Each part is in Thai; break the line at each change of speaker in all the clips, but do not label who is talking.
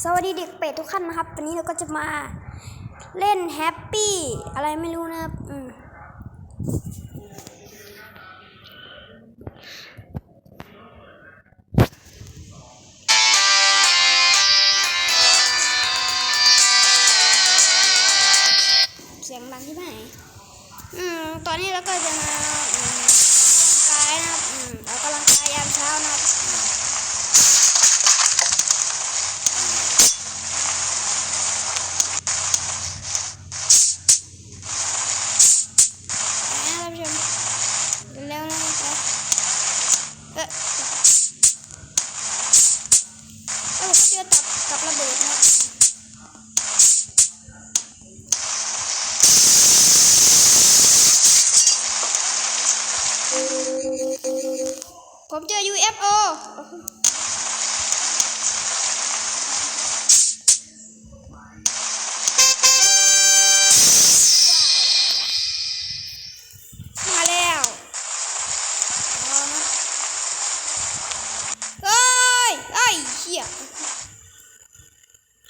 สวัสดีเด็กเป็ดทุกท่านนะครับ วันนี้เราก็จะมาเล่นแฮปปี้อะไรไม่รู้นะครับอืมเสียงดังที่ไหนอืมตอนนี้เราก็จะมา ออเจอตับกับระเบิดนะผมเจอ UFO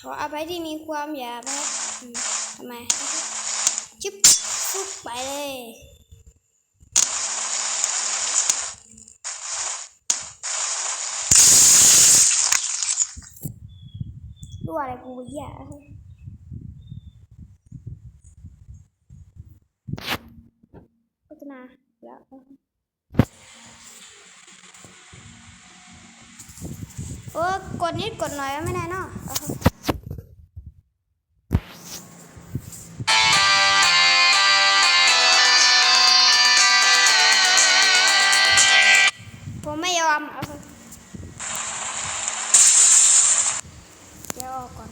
ขออภัยที่มีความหยาบนะครับทำไมชิบฟุบไปเลยดูอะไรกูเหี้ยโฆษณาแล้วโอ้กดนิดกดหน่อยไม่ได้เนาะ ออกก่อน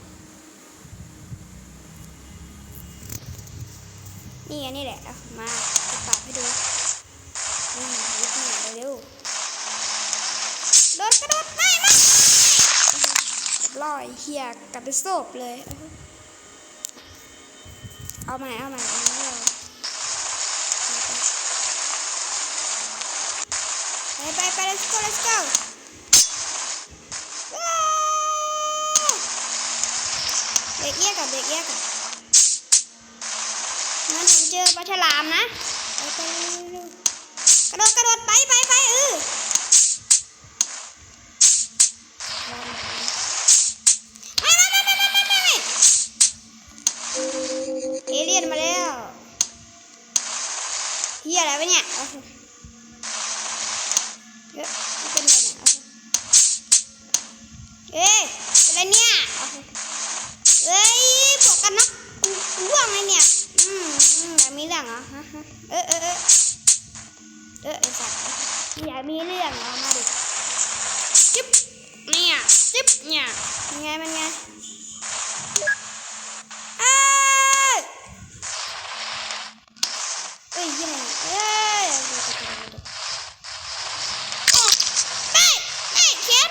นี่ไงนี่แหละ มาจะปาดให้ดู นี่ยุบหน่อยเร็วโดดกระโดดไม่ไม่ลอยเฮียกับไปโซบเลย เอาใหม่เอาใหม่เอาใหม่ไปไปไป let's go let's go เบรกเอียกกับเบรกเอียกกับงั้นผมเจอปลาฉลามนะไปไปกระโดดกระโดดไปไปไปเออไม่ไม่ไม่ไม่ไม่ไม่ไม่เอเลี่ยนมาแล้วเฮียอะไรวะเนี่ย เออเออเออเออไอ้สัตว์อยากมีเรื่องเหรอมาดิจิ๊บเนี่ยจิ๊บเนี่ยมันไงมันไงเอ้ยเอ้ยยังไงเอ้ยไม่ไม่เขียน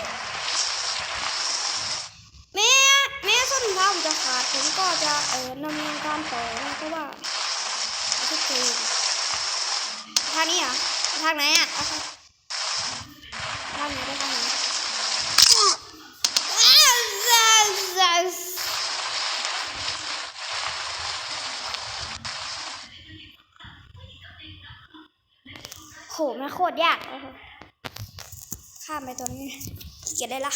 แม่แม่ส้นเท้าผมจะขาดผมก็จะเออนำเนินการต่อนะเพราะว่า ทุกทีทางนี้เหรอทางไหนอะเอาค่ะทางไหนได้ทางไหนโหแม่งโคตรยากข้ามไปตัวนี้เกียจได้ละ